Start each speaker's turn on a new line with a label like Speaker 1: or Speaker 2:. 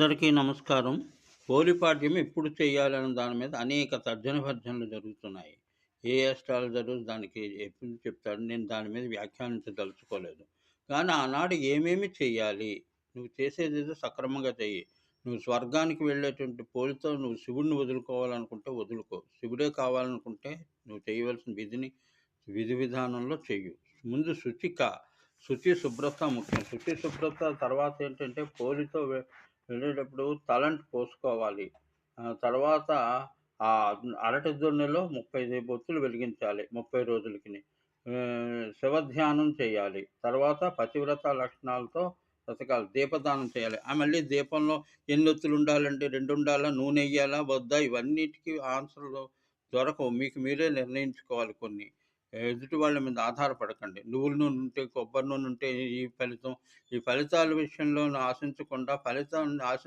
Speaker 1: అందరికీ నమస్కారం. పోలిపాడ్యం ఎప్పుడు చేయాలనే దాని మీద అనేక తర్జన భర్జనలు జరుగుతున్నాయి. ఏ అస్ట్రాలజరు దానికి ఎప్పుడు చెప్తాడు. నేను దాని మీద వ్యాఖ్యానించదలుచుకోలేదు. కానీ ఆనాడు ఏమేమి చేయాలి? నువ్వు చేసేదేదో సక్రమంగా చెయ్యి. నువ్వు స్వర్గానికి వెళ్ళేటువంటి పోలితో నువ్వు శివుడిని వదులుకోవాలనుకుంటే వదులుకో. శివుడే కావాలనుకుంటే నువ్వు చేయవలసిన విధిని విధి విధానంలో చెయ్యు. ముందు శుచిక శుచి, శుభ్రత ముఖ్యం. శుచి, శుభ్రత తర్వాత ఏంటంటే పోలితో వెళ్ళేటప్పుడు తలంటు పోసుకోవాలి. తర్వాత ఆ అరటి దొన్నెలో 30 బొత్తులు వెలిగించాలి ముప్పై రోజులకి శివధ్యానం చేయాలి. తర్వాత పతివ్రత లక్షణాలతో బ్రతకాలి. దీపదానం చేయాలి. ఆ మళ్ళీ దీపంలో ఎన్ని ఒత్తులు ఉండాలంటే రెండు ఉండాలా? నూనె ఎయ్యాలా? వద్దా? ఇవన్నిటికీ ఆన్సర్‌లు దొరకవు. మీకు మీరే నిర్ణయించుకోవాలి కొన్ని. ఎదుటి వాళ్ళ మీద ఆధారపడకండి. నువ్వుల నూనె ఉంటే, కొబ్బరి నూనె ఉంటే ఈ ఫలితం. ఈ ఫలితాల విషయంలో ఆశించకుండా ఫలితాన్ని ఆశిం